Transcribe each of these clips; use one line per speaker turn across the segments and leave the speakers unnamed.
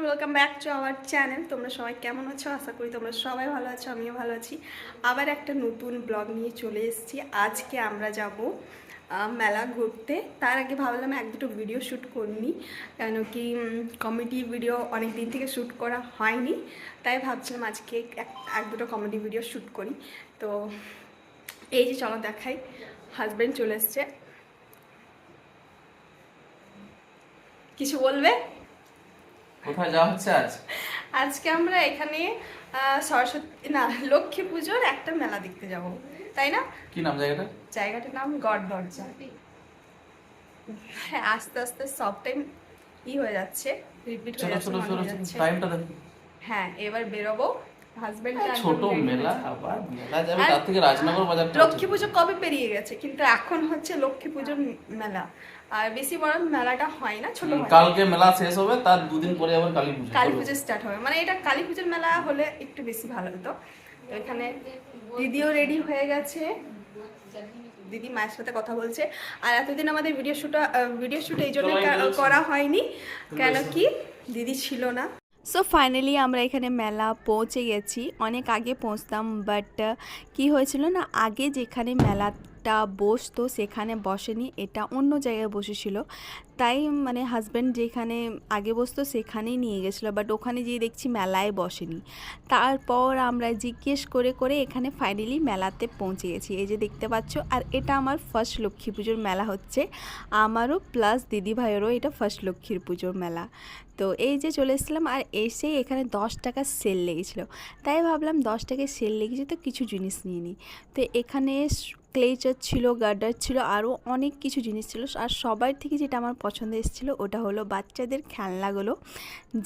Welcome back to our channel তোমরা সবাই কেমন আছো? আশা করি তোমরা সবাই ভালো আছো, আমিও ভালো আছি। আবার একটা নতুন ব্লগ নিয়ে চলে এসেছি। আজকে আমরা যাব মেলা ঘুরতে। তার আগে ভাবলাম এক দুটো ভিডিও শ্যুট করিনি, কেন কি কমেডি ভিডিও অনেক দিন থেকে শ্যুট করা হয়নি। তাই ভাবছিলাম আজকে এক দুটো কমেডি ভিডিও শ্যুট করি। তো এই যে চলো দেখাই হাজব্যান্ড চলে এসছে। কিছু বলবে?
কোথায় যাওয়া হচ্ছে আজ?
আজকে আমরা এখানে সরস্বতী না লক্ষ্মী পুজোর একটা মেলা দেখতে যাব তাই না?
কি নাম জায়গাটা?
জায়গাটার নাম গড় দরজা। হ্যাঁ আস্তে আস্তে সব টাইম ই হয়ে যাচ্ছে রিপিট হয়ে যাচ্ছে।
টাইমটা
হ্যাঁ এবার বেরোবো।
ছোট মেলা আবার মেলা যাবে তার থেকে রাজনগর বাজারটা
লক্ষ্মী পুজো কবে পেরিয়ে গেছে? কিন্তু এখন হচ্ছে লক্ষ্মী পুজোর মেলা। আর বেশি বড় মেলাটা হয় না ছোট
হুম,
হয়।
কালকে মেলা শেষ হবে তার দুদিন পরে আবার কালী পুজো
কালী পুজো স্টার্ট হবে। মানে এটা কালী পুজোর মেলা হলে একটু বেশি ভালো হতো। তো এখানে দিদিও রেডি হয়ে গেছে। দিদি মায়ের সাথে কথা বলছে। আর এতদিন আমাদের ভিডিও শুট ভিডিও শুট এই জন্য করা হয়নি। কেন কি? দিদি ছিল না। সো ফাইনালি আমরা এখানে মেলা পৌঁছে গেছি। অনেক আগে পৌঁছতাম বাট কি হয়েছিল না? আগে যেখানে মেলাটা বসতো সেখানে বসেনি, এটা অন্য জায়গায় বসেছিল। তাই মানে হাজব্যান্ড যেখানে আগে বসতো সেখানেই নিয়ে গেছিল বাট ওখানে গিয়ে দেখছি মেলায় বসেনি। তারপর আমরা জিজ্ঞেস করে করে এখানে ফাইনালি মেলাতে পৌঁছে গেছি। এই যে দেখতে পাচ্ছ, আর এটা আমার ফার্স্ট লক্ষ্মী পুজোর মেলা হচ্ছে। আমারও প্লাস দিদি ভাইয়েরও এটা ফার্স্ট লক্ষ্মীর পুজোর মেলা। তো এই যে চলে এসেছিলাম, আর এসেই এখানে দশ টাকা সেল লেগেছিলো। তাই ভাবলাম দশ টাকায় সেল লেগেছে, তো কিছু জিনিস নিয়ে নিই। তো এখানে ক্লেচার ছিল গার্ডার ছিল আরও অনেক কিছু জিনিস ছিল। আর সবার থেকে যেটা আমার পছন্দ এসেছিল, ওটা হলো বাচ্চাদের খেলনাগুলো,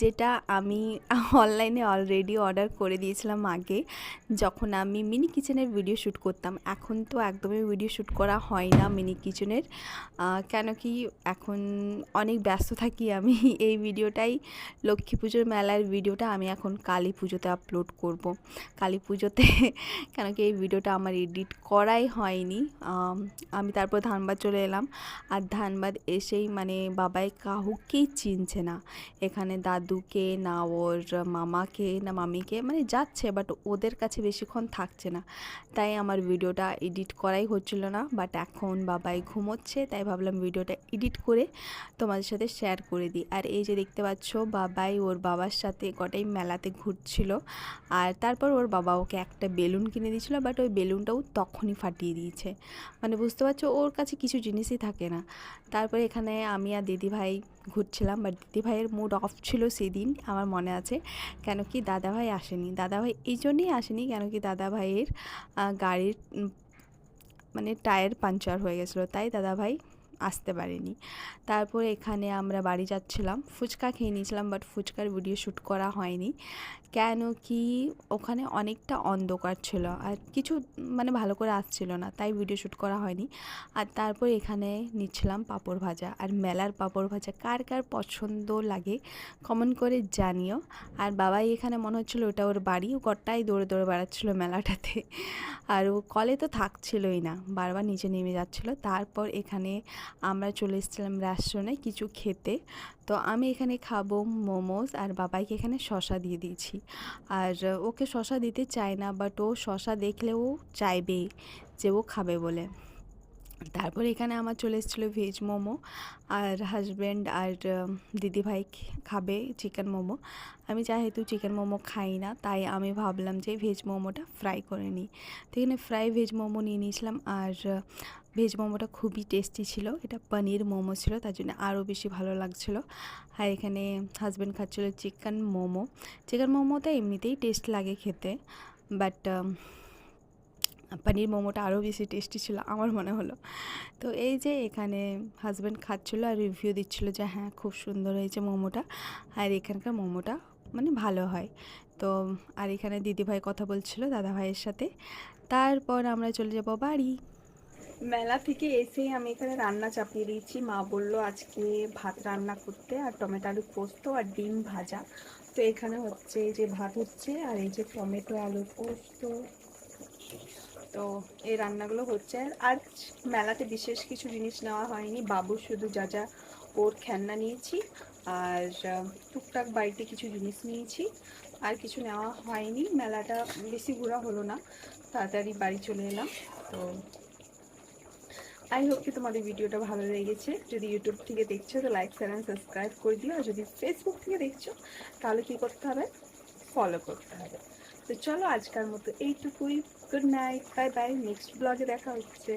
যেটা আমি অনলাইনে অলরেডি অর্ডার করে দিয়েছিলাম আগে, যখন আমি মিনি কিচেনের ভিডিও শ্যুট করতাম। এখন তো একদমই ভিডিও শ্যুট করা হয় না মিনি কিচেনের কেন কি এখন অনেক ব্যস্ত থাকি আমি। এই ভিডিওটাই লক্ষ্মী পুজোর মেলার ভিডিওটা আমি এখন কালী পুজোতে আপলোড করব। কালী পুজোতে কেন কি এই ভিডিওটা আমার এডিট করাই হয়নি। আম, আমি তারপর ধানবাদ চলে এলাম। আর ধানবাদ এসেই মানে বাবাই কাহুকেই চিনছে না। এখানে দাদুকে না ওর মামাকে না মামিকে মানে যাচ্ছে বাট ওদের কাছে বেশিক্ষণ থাকছে না। তাই আমার ভিডিওটা এডিট করাই হচ্ছিল না বাট এখন বাবাই ঘুমোচ্ছে তাই ভাবলাম ভিডিওটা এডিট করে তোমাদের সাথে শেয়ার করে দিই। আর এই যে দেখতে পাচ্ছ বাবাই ওর বাবার সাথে গোটাই মেলাতে ঘুরছিল। আর তারপর ওর বাবা ওকে একটা বেলুন কিনে দিয়েছিল বাট ওই বেলুনটাও তখনই ফাটিয়ে দিয়েছে। মানে বুঝতে পারছ, ওর কাছে কিছু জিনিসই থাকে না। তারপরে এখানে আমি আর দিদি ভাই ঘুরছিলাম বাট দিদি ভাইয়ের মুড অফ ছিল সেদিন, আমার মনে আছে। কেন কি দাদা ভাই আসেনি। দাদা ভাই এই জন্যই আসেনি কেন কি দাদা ভাইয়ের গাড়ির মানে টায়ার পাঞ্চার হয়ে গেছিল, তাই দাদা ভাই আসতে পারেনি। তারপর এখানে আমরা বাড়ি যাচ্ছিলাম, ফুচকা খেয়ে নিয়েছিলাম বাট ফুচকার ভিডিও শ্যুট করা হয়নি। কেন কি ওখানে অনেকটা অন্ধকার ছিল আর কিছু মানে ভালো করে আসছিল না, তাই ভিডিও শ্যুট করা হয়নি। আর তারপর এখানে নিচ্ছিলাম পাঁপড় ভাজা। আর মেলার পাঁপড় ভাজা কার কার পছন্দ লাগে কমেন্ট করে জানিও। আর বাবাই এখানে মনে হচ্ছিল ওটা ওর বাড়ি, ও কটাই দৌড়ে দৌড়ে বেড়াচ্ছিলো মেলাটাতে। আর ও কলে তো থাকছিলই না, বারবার নিচে নেমে যাচ্ছিল। তারপর এখানে আমরা চলে এসেছিলাম রেস্টুরেন্টে কিছু খেতে। তো আমি এখানে খাব মোমোজ আর বাবাইকে এখানে শশা দিয়ে দিয়েছি। আর ওকে শশা দিতে চায় না বাট ও শশা দেখলেও চাইবেই যে ও খাবে বলে। তারপর এখানে আমার চলে এসেছিল ভেজ মোমো আর হাজব্যান্ড আর দিদিভাই খাবে চিকেন মোমো। আমি যেহেতু চিকেন মোমো খাই না, তাই আমি ভাবলাম যে ভেজ মোমোটা ফ্রাই করে নিই। তো এখানে ফ্রাই ভেজ মোমো নিয়ে নিয়েছিলাম আর ভেজ মোমোটা খুবই টেস্টি ছিল। এটা পনির মোমো ছিল, তার জন্য আরও বেশি ভালো লাগছিল। আর এখানে হাজব্যান্ড খাচ্ছিল চিকেন মোমো। চিকেন মোমোটা এমনিতেই টেস্ট লাগে খেতে বাট পনির মোমোটা আরও বেশি টেস্টি ছিল আমার মনে হলো। তো এই যে এখানে হাজব্যান্ড খাচ্ছিলো আর রিভিউ দিচ্ছিল যে হ্যাঁ খুব সুন্দর হয়েছে মোমোটা। আর এখানকার মোমোটা মানে ভালো হয়। তো, আর এখানে দিদিভাই কথা বলছিল দাদা ভাইয়ের সাথে। তারপর আমরা চলে যাব বাড়ি। মেলা থেকে এসেই আমি এখানে রান্না চাপিয়ে দিয়েছি। মা বলল, আজকে ভাত রান্না করতে আর টমেটো আলু পোস্ত আর ডিম ভাজা। তো এখানে হচ্ছে এই যে ভাত হচ্ছে আর এই যে টমেটো আলু পোস্ত।
তো এই রান্নাগুলো হচ্ছে। আর মেলাতে বিশেষ কিছু জিনিস নেওয়া হয়নি। বাবু শুধু যা যা ওর খেলনা নিয়েছি আর টুকটাক বাড়িতে কিছু জিনিস নিয়েছি। আর কিছু নেওয়া হয়নি। মেলাটা বেশি ঘোরা হলো না। তাড়াতাড়ি বাড়ি চলে এলাম। তো আই হোপ কি তোমাদের ভিডিওটা ভালো লেগেছে। যদি ইউটিউব থেকে দেখছ, তো লাইক অ্যান্ড সাবস্ক্রাইব করে দিও। আর যদি ফেসবুক থেকে দেখছ, তাহলে কি করতে হবে? ফলো করতে হবে। তো চলো আজকার মতো এইটুকুই। Good night bye bye next ব্লগে দেখা হচ্ছে।